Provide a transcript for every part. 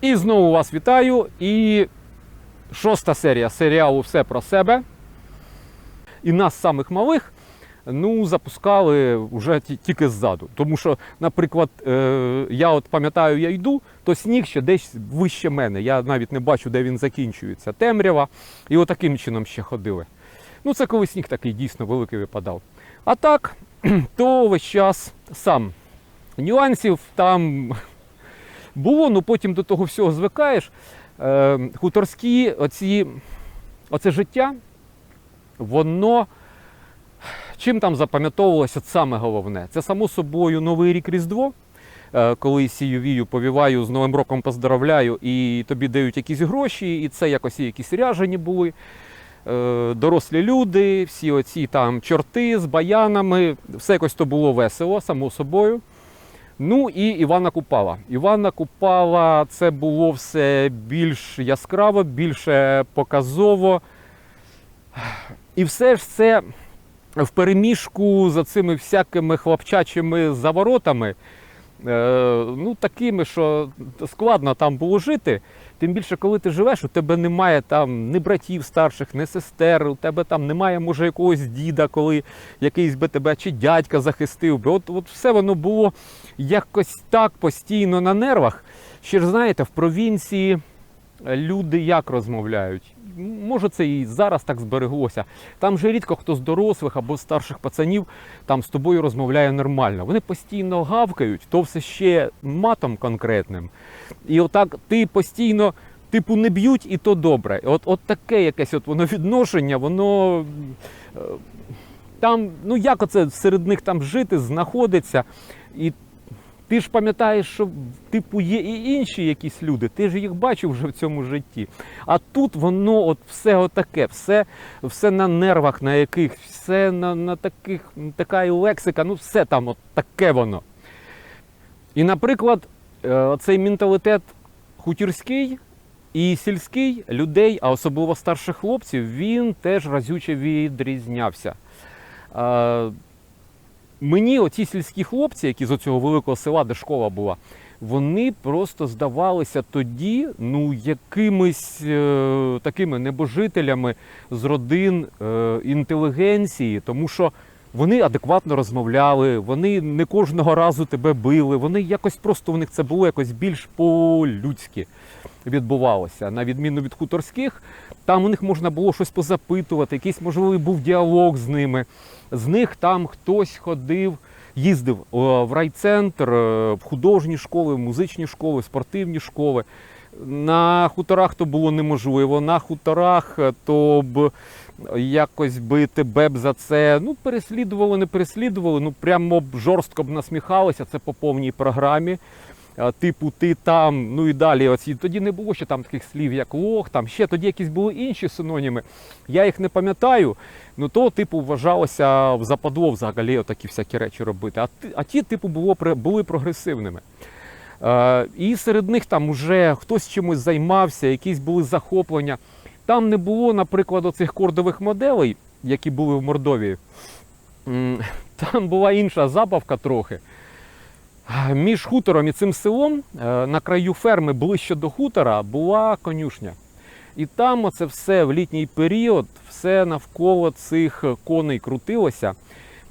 І знову вас вітаю. І шоста серія серіалу Все про себе. І нас самих малих ну, запускали вже тільки ззаду. Тому що, наприклад, е, я от пам'ятаю, я йду, то сніг ще десь вище мене. Я навіть не бачу, де він закінчується. Темрява. І отаким чином ще ходили. Ну, це коли сніг такий дійсно великий випадав. А так, то весь час сам. Нюансів там було, ну потім до того всього звикаєш. Е, хуторські, оці, оце життя, воно чим там запам'ятовувалося саме головне? Це само собою Новий рік Різдво. Е, Коли сію вію, повіваю, з Новим роком поздравляю, і тобі дають якісь гроші, і це якось якісь ряжені були. Е, Дорослі люди, всі оці там чорти з баянами, все якось то було весело, само собою. Ну і Івана Купала. Івана Купала це було все більш яскраво, більше показово. І все ж це в переміжку за цими всякими хлопчачими заворотами, ну такими, що складно там було жити. Тим більше, коли ти живеш, у тебе немає там ні братів старших, ні сестер, у тебе там немає, може, якогось діда, коли якийсь би тебе чи дядька захистив би. От, от все воно було якось так постійно на нервах. Ще ж знаєте, в провінції люди як розмовляють? Може, це і зараз так збереглося. Там же рідко хто з дорослих або старших пацанів там з тобою розмовляє нормально. Вони постійно гавкають, то все ще матом конкретним. І отак ти постійно, типу, не б'ють, і то добре. От, от таке якесь от воно відношення, воно. е, Там, ну як оце серед них там жити, знаходиться. І ти ж пам'ятаєш, що типу є і інші якісь люди, ти ж їх бачив вже в цьому житті. А тут воно от все отаке, все, все на нервах, на яких, все на, на таких, така і лексика, ну все там от таке воно. І, наприклад, е, цей менталітет хутірський і сільський людей, а особливо старших хлопців, він теж разюче відрізнявся. Мені оці сільські хлопці, які з оцього великого села, де школа була, вони просто здавалися тоді ну, якимись е, такими небожителями з родин е, інтелігенції, тому що вони адекватно розмовляли, вони не кожного разу тебе били, вони якось просто у них це було якось більш по-людськи відбувалося. На відміну від хуторських, там у них можна було щось позапитувати, якийсь можливий був діалог з ними. З них там хтось ходив, їздив в райцентр, е, в художні школи, в музичні школи, в спортивні школи. На хуторах то було неможливо. На хуторах е, то б якось би тебе б за це ну, переслідували, не переслідували, ну прямо б жорстко б насміхалися. Це по повній програмі. Типу, ти там, ну і далі. Оці. Тоді не було ще там таких слів, як лох, там ще тоді якісь були інші синоніми. Я їх не пам'ятаю. Ну то, типу, вважалося в западло взагалі такі всякі речі робити. А, а ті, типу, було, були прогресивними. Е, і серед них там вже хтось чимось займався, якісь були захоплення. Там не було, наприклад, оцих кордових моделей, які були в Мордовії. Там була інша забавка трохи. Між хутором і цим селом е, на краю ферми ближче до хутора була конюшня. І там оце все в літній період, все навколо цих коней крутилося.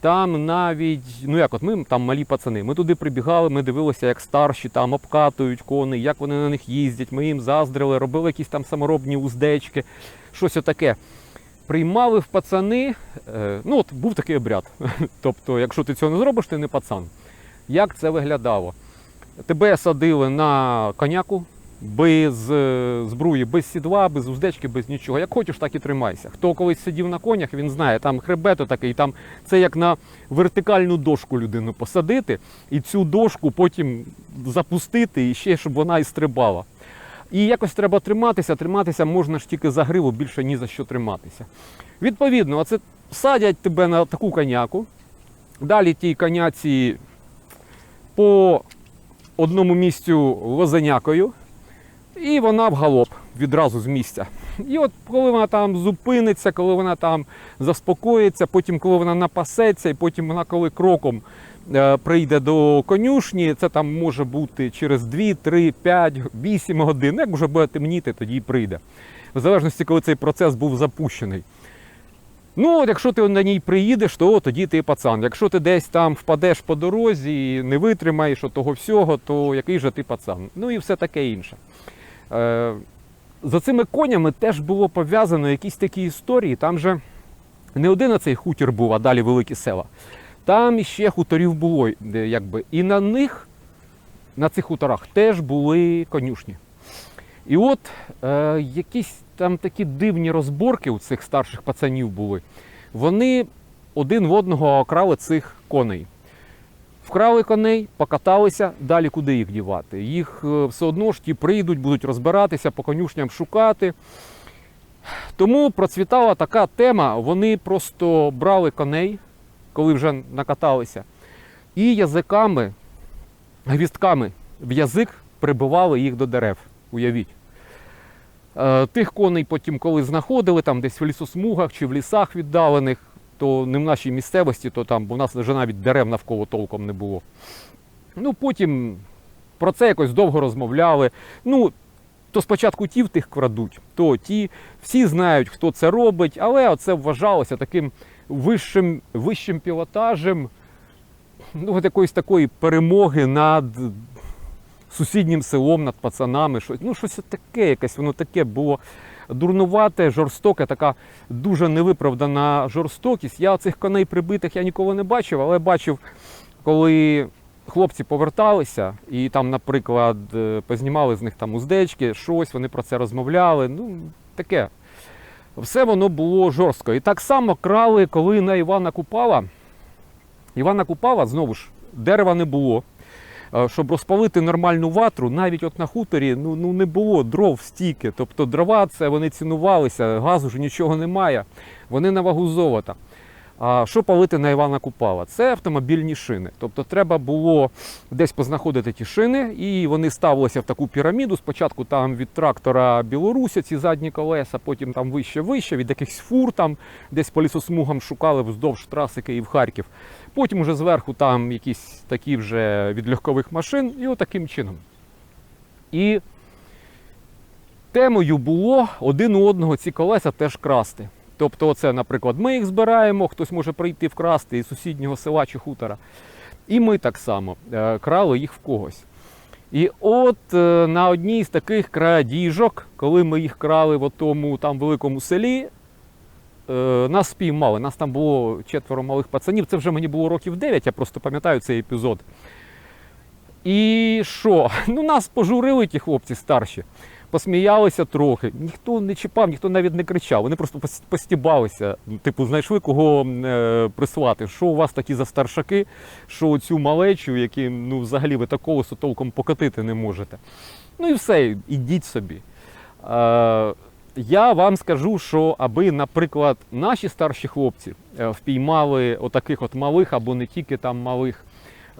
Там навіть, ну як от ми там малі пацани, ми туди прибігали, ми дивилися, як старші там обкатують коней, як вони на них їздять, ми їм заздрили, робили якісь там саморобні уздечки, щось отаке. Приймали в пацани, е, ну от був такий обряд. Тобто, якщо ти цього не зробиш, ти не пацан. Як це виглядало? Тебе садили на коняку без е, збруї, без сідла, без уздечки, без нічого. Як хочеш, так і тримайся. Хто колись сидів на конях, він знає, там хребет такий, там це як на вертикальну дошку людину посадити, і цю дошку потім запустити і ще, щоб вона і стрибала. І якось треба триматися, триматися можна ж тільки за гриву, більше ні за що триматися. Відповідно, оце садять тебе на таку коняку, далі тій коняці по одному місцю лозенякою, і вона в галоп відразу з місця. І от коли вона там зупиниться, коли вона там заспокоїться, потім коли вона напасеться, і потім вона коли кроком е, прийде до конюшні, це там може бути через 2, 3, 5, 8 годин. Як вже буде темніти, тоді прийде. В залежності, коли цей процес був запущений. Ну, от якщо ти на ній приїдеш, то тоді ти пацан. Якщо ти десь там впадеш по дорозі і не витримаєш того всього, то який же ти пацан? Ну і все таке інше. Е, за цими конями теж було пов'язано якісь такі історії. Там же не один оцей хутір був, а далі великі села. Там іще хуторів було, якби. І на них, на цих хуторах, теж були конюшні. І от е, якісь там такі дивні розборки у цих старших пацанів були. Вони один в одного окрали цих коней. Вкрали коней, покаталися, далі куди їх дівати. Їх е, все одно ж ті прийдуть, будуть розбиратися, по конюшням шукати. Тому процвітала така тема, вони просто брали коней, коли вже накаталися, і язиками, гвістками в язик прибивали їх до дерев. Уявіть. Е, Тих коней потім, коли знаходили там десь в лісосмугах чи в лісах віддалених, то не в нашій місцевості, то там, бо в нас вже навіть дерев навколо толком не було. Ну, потім про це якось довго розмовляли. Ну, то спочатку ті в тих крадуть, то ті всі знають, хто це робить, але це вважалося таким вищим, вищим пілотажем ну, якоїсь такої перемоги над сусіднім селом, над пацанами. Щось, ну, щось таке, якесь воно таке було дурнувате, жорстоке, така дуже невиправдана жорстокість. Я цих коней прибитих я ніколи не бачив, але бачив, коли хлопці поверталися і там, наприклад, е, познімали з них там уздечки, щось, вони про це розмовляли. Ну, таке. Все воно було жорстко. І так само крали, коли на Івана Купала. Івана Купала, знову ж, дерева не було. Щоб розпалити нормальну ватру, навіть от на хуторі ну, ну не було дров стільки. Тобто дрова це вони цінувалися, газу ж нічого немає. Вони на вагу золота. А що палити на Івана Купала? Це автомобільні шини. Тобто треба було десь познаходити ті шини, і вони ставилися в таку піраміду. Спочатку там від трактора Білоруся, ці задні колеса, потім там вище вище, від якихось фур там десь по лісосмугам шукали вздовж траси Київ-Харків. Потім уже зверху там якісь такі вже від легкових машин, і отаким чином. І темою було один у одного ці колеса теж красти. Тобто, це, наприклад, ми їх збираємо, хтось може прийти вкрасти із сусіднього села чи хутора. І ми так само е, крали їх в когось. І от е, на одній з таких крадіжок, коли ми їх крали в тому там великому селі, е, нас спіймали. Нас там було четверо малих пацанів. Це вже мені було років 9, я просто пам'ятаю цей епізод. І що? Ну, нас пожурили ті хлопці старші, посміялися трохи. Ніхто не чіпав, ніхто навіть не кричав. Вони просто постібалися. Типу, знайшли кого е, прислати. Що у вас такі за старшаки, що цю малечу, які ну, взагалі ви такого толком покотити не можете. Ну і все, ідіть собі. Е, я вам скажу, що аби, наприклад, наші старші хлопці е, впіймали отаких от малих або не тільки там малих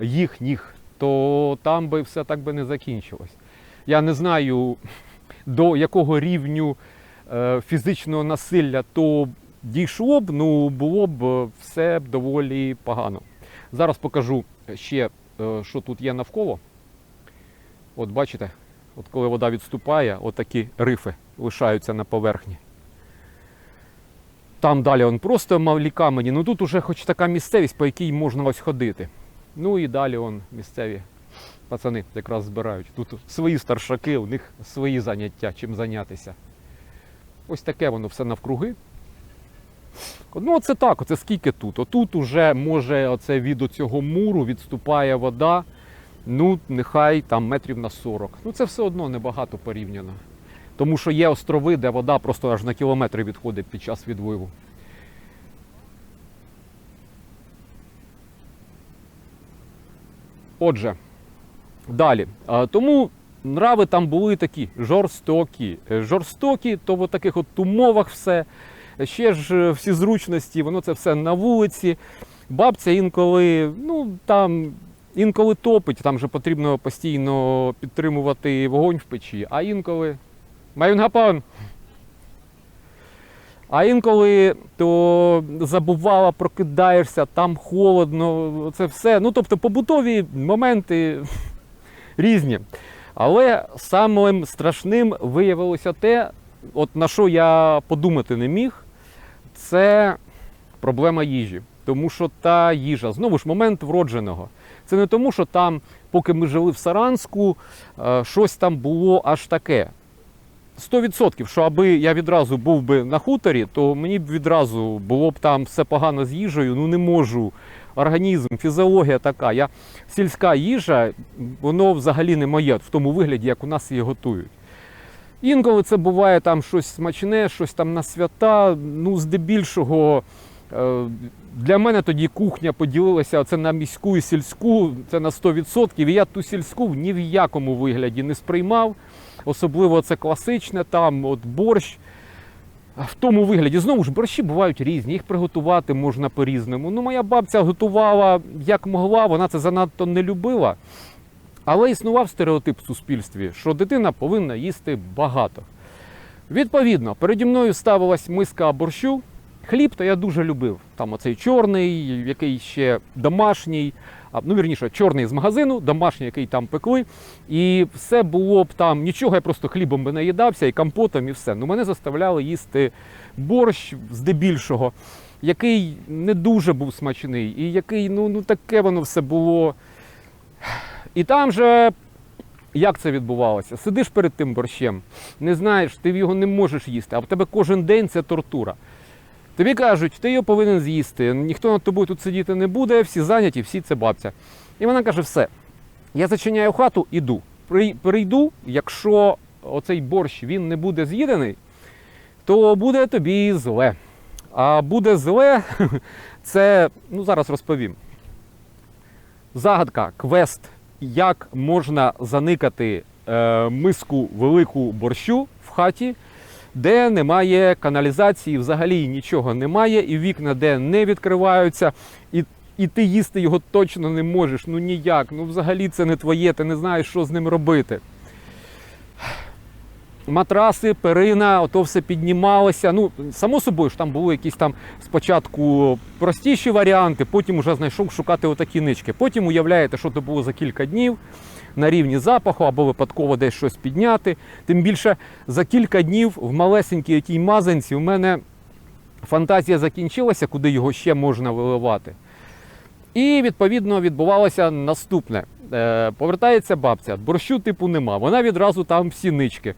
їхніх, то там би все так би не закінчилось. Я не знаю до якого рівню е, фізичного насилля то дійшло б, ну було б е, все доволі погано. Зараз покажу ще, е, що тут є навколо. От бачите, от коли вода відступає, отакі рифи лишаються на поверхні. Там далі он просто малі камені. Ну тут уже хоч така місцевість, по якій можна ось ходити. Ну і далі он місцеві пацани якраз збирають. Тут свої старшаки, у них свої заняття, чим зайнятися. Ось таке воно все навкруги. Ну, оце так, оце скільки тут. Отут уже може оце від цього муру відступає вода. Ну, нехай там метрів на 40. Ну це все одно небагато порівняно. Тому що є острови, де вода просто аж на кілометри відходить під час відливу. Отже, далі. Тому нрави там були такі жорстокі. Е, Жорстокі, то в таких от умовах все. Ще ж е, всі зручності, воно це все на вулиці. Бабця інколи, ну там Інколи топить, там же потрібно постійно підтримувати вогонь в печі, а інколи. Маюнгапан! А інколи то забувала, прокидаєшся, там холодно, це все. Ну, тобто побутові моменти різні. Але самим страшним виявилося те, от на що я подумати не міг, це проблема їжі. Тому що та їжа, знову ж момент вродженого. Це не тому, що там, поки ми жили в Саранську, е, щось там було аж таке. 100%, що аби я відразу був би на хуторі, то мені б відразу було б там все погано з їжею. Ну не можу. Організм, фізіологія така. Я, сільська їжа, воно взагалі не моє в тому вигляді, як у нас її готують. Інколи це буває там щось смачне, щось там на свята. Ну, здебільшого е, для мене тоді кухня поділилася це на міську і сільську, це на 100%. І я ту сільську ні в якому вигляді не сприймав. Особливо це класичне, там от борщ. В тому вигляді знову ж борщі бувають різні, їх приготувати можна по-різному. Ну, моя бабця готувала як могла, вона це занадто не любила. Але існував стереотип в суспільстві, що дитина повинна їсти багато. Відповідно, переді мною ставилась миска борщу. Хліб то я дуже любив. Там оцей чорний, який ще домашній, ну вірніше, чорний з магазину, домашній, який там пекли. І все було б там, нічого, я просто хлібом би наїдався і компотом, і все. Ну мене заставляли їсти борщ здебільшого, який не дуже був смачний, і який, ну, ну таке воно все було. І там же. Як це відбувалося? Сидиш перед тим борщем, не знаєш, ти його не можеш їсти, а в тебе кожен день це тортура. Тобі кажуть, ти його повинен з'їсти, ніхто над тобою тут сидіти не буде, всі зайняті, всі це бабця. І вона каже: все, я зачиняю хату, іду. Прийду, якщо оцей борщ він не буде з'їдений, то буде тобі зле. А буде зле, це ну зараз розповім. Загадка, квест, як можна заникати е, миску велику борщу в хаті, де немає каналізації, взагалі нічого немає, і вікна, де не відкриваються, і, і ти їсти його точно не можеш. Ну ніяк. Ну взагалі це не твоє, ти не знаєш, що з ним робити. Матраси, перина, ото все піднімалося. Ну, само собою ж там були якісь там спочатку простіші варіанти, потім вже знайшов шукати отакі нички. Потім уявляєте, що це було за кілька днів на рівні запаху або випадково десь щось підняти. Тим більше за кілька днів в малесенькій тій мазанці у мене фантазія закінчилася, куди його ще можна виливати. І відповідно відбувалося наступне. Е, повертається бабця, борщу типу нема. Вона відразу там всі нички.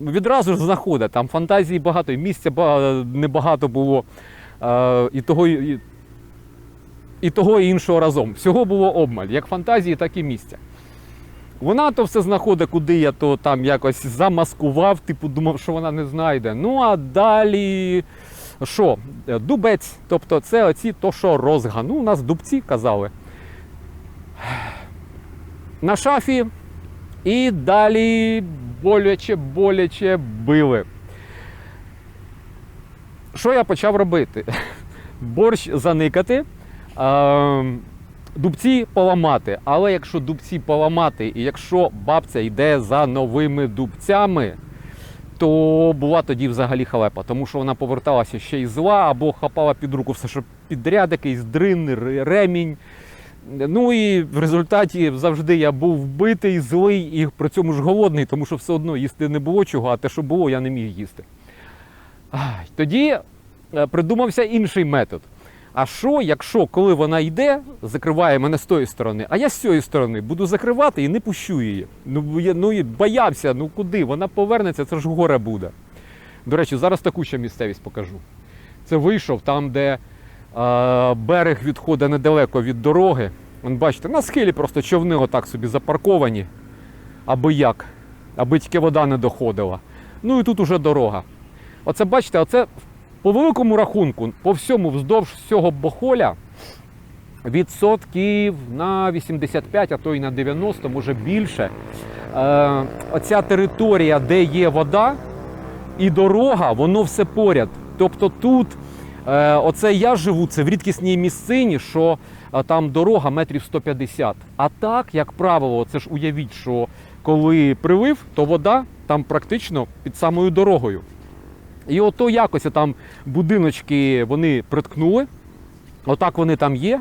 Відразу ж знаходить, там фантазії багато, і місця небагато було. Е, і того, і того і іншого разом. Всього було обмаль, як фантазії, так і місця. Вона то все знаходить, куди я то там якось замаскував, типу думав, що вона не знайде. Ну а далі що? Е, Дубець, тобто це оці то, що розга. Ну, у нас дубці казали. На шафі і далі боляче, боляче били. Що я почав робити? Борщ заникати, е, дубці поламати. Але якщо дубці поламати, і якщо бабця йде за новими дубцями, то була тоді взагалі халепа, тому що вона поверталася ще й зла, або хапала під руку все, що підряд, якийсь дрин, ремінь. Ну і в результаті завжди я був вбитий, злий і при цьому ж голодний, тому що все одно їсти не було чого, а те, що було, я не міг їсти. Тоді е, придумався інший метод. А що, якщо коли вона йде, закриває мене з тої сторони, а я з цієї сторони буду закривати і не пущу її. Ну, я ну, боявся, ну куди? Вона повернеться, це ж горе буде. До речі, зараз таку ще місцевість покажу. Це вийшов там, де е, берег відходить недалеко від дороги. Вон, бачите, на схилі просто човни отак собі запарковані, аби як, аби тільки вода не доходила. Ну і тут уже дорога. Оце бачите, оце по великому рахунку, по всьому вздовж всього Бохоля відсотків на 85, а то й на 90, може більше. Е, оця територія, де є вода і дорога, воно все поряд. Тобто тут Е, оце я живу, це в рідкісній місцині, що е, там дорога метрів 150. А так, як правило, це ж уявіть, що коли прилив, то вода там практично під самою дорогою. І ото якось там будиночки вони приткнули. Отак вони там є.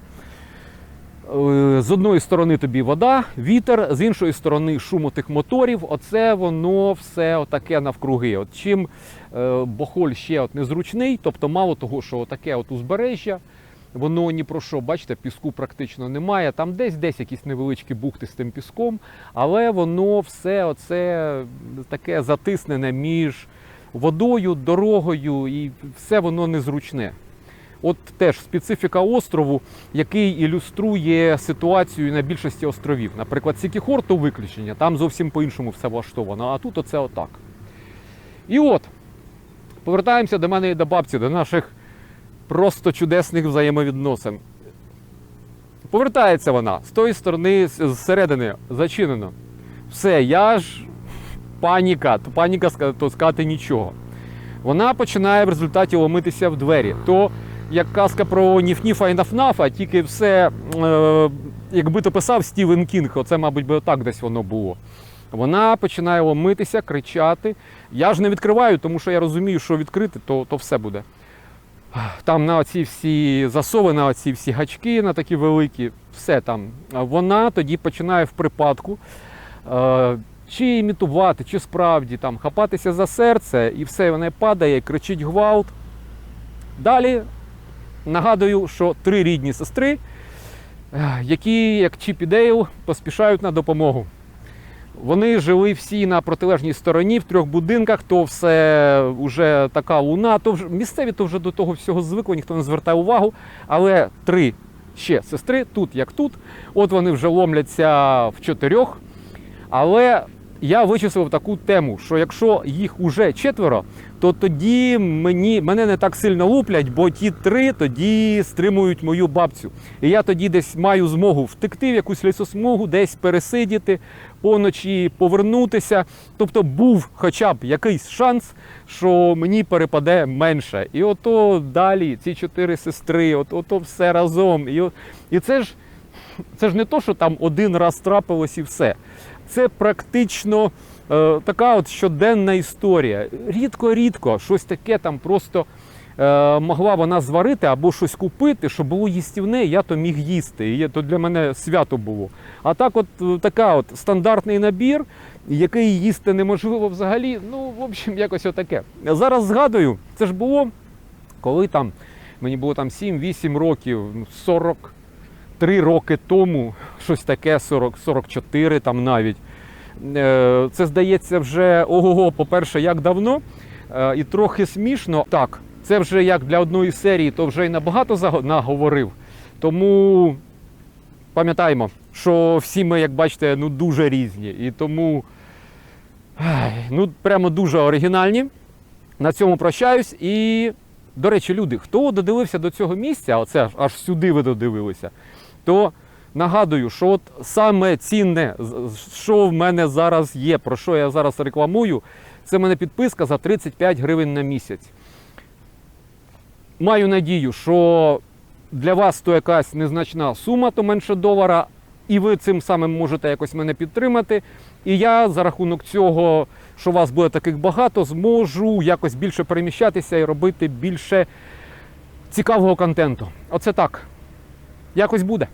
Е, З одної сторони тобі вода, вітер, з іншої сторони шум тих моторів. Оце воно все отаке навкруги. От чим е, Бохоль ще от незручний, тобто мало того, що отаке от узбережжя, воно ні про що, бачите, піску практично немає. Там десь десь якісь невеличкі бухти з тим піском, але воно все оце таке затиснене між водою, дорогою, і все воно незручне. От теж специфіка острову, який ілюструє ситуацію на більшості островів. Наприклад, Сікіхор то виключення, там зовсім по-іншому все влаштовано, а тут оце отак. І от, повертаємося до мене і до бабці, до наших просто чудесних взаємовідносин. Повертається вона з тої сторони, зсередини, зачинено. Все, я ж паніка, то паніка то сказати нічого. Вона починає в результаті ломитися в двері. То як казка про Ніф-Ніфа і Нафнафа, тільки все, е, якби то писав Стівен Кінг, оце, мабуть, би отак десь воно було. Вона починає ломитися, кричати. Я ж не відкриваю, тому що я розумію, що відкрити, то, то все буде. Там на оці всі засови, на оці всі гачки, на такі великі, все там. Вона тоді починає в припадку. Е, чи імітувати, чи справді там хапатися за серце, і все, вона падає, кричить гвалт. Далі нагадую, що три рідні сестри, які, як Чіп і Дейл, поспішають на допомогу. Вони жили всі на протилежній стороні в трьох будинках, то все вже така луна. То вже місцеві то вже до того всього звикли, ніхто не звертає увагу. Але три ще сестри, тут як тут. От вони вже ломляться в чотирьох. Але я вичислив таку тему, що якщо їх уже четверо, то тоді мені, мене не так сильно луплять, бо ті три тоді стримують мою бабцю. І я тоді десь маю змогу втекти в якусь лісосмугу, десь пересидіти, поночі повернутися. Тобто був хоча б якийсь шанс, що мені перепаде менше. І ото далі ці чотири сестри, от, ото все разом. І, і це ж це ж не то, що там один раз трапилось і все. Це практично е, така от щоденна історія. Рідко-рідко щось таке там просто е, могла вона зварити або щось купити, що було їстівне, я то міг їсти. І то для мене свято було. А так, от е, така от стандартний набір, який їсти неможливо взагалі. Ну, в общем, якось отаке. Зараз згадую, це ж було, коли там мені було там 7-8 років, ну, 40 три роки тому, щось таке, 40, 44 там навіть. Е, Це здається вже ого-го, по-перше, як давно, Е, і трохи смішно. Так, це вже як для одної серії, то вже й набагато наговорив. Тому пам'ятаємо, що всі ми, як бачите, ну дуже різні. І тому ну, прямо дуже оригінальні. На цьому прощаюсь. І, до речі, люди, хто додивився до цього місця, оце аж сюди ви додивилися, то нагадую, що от саме цінне, що в мене зараз є, про що я зараз рекламую, це в мене підписка за 35 гривень на місяць. Маю надію, що для вас то якась незначна сума, то менше долара, і ви цим самим можете якось мене підтримати. І я за рахунок цього, що вас буде таких багато, зможу якось більше переміщатися і робити більше цікавого контенту. Оце так. Якось буде.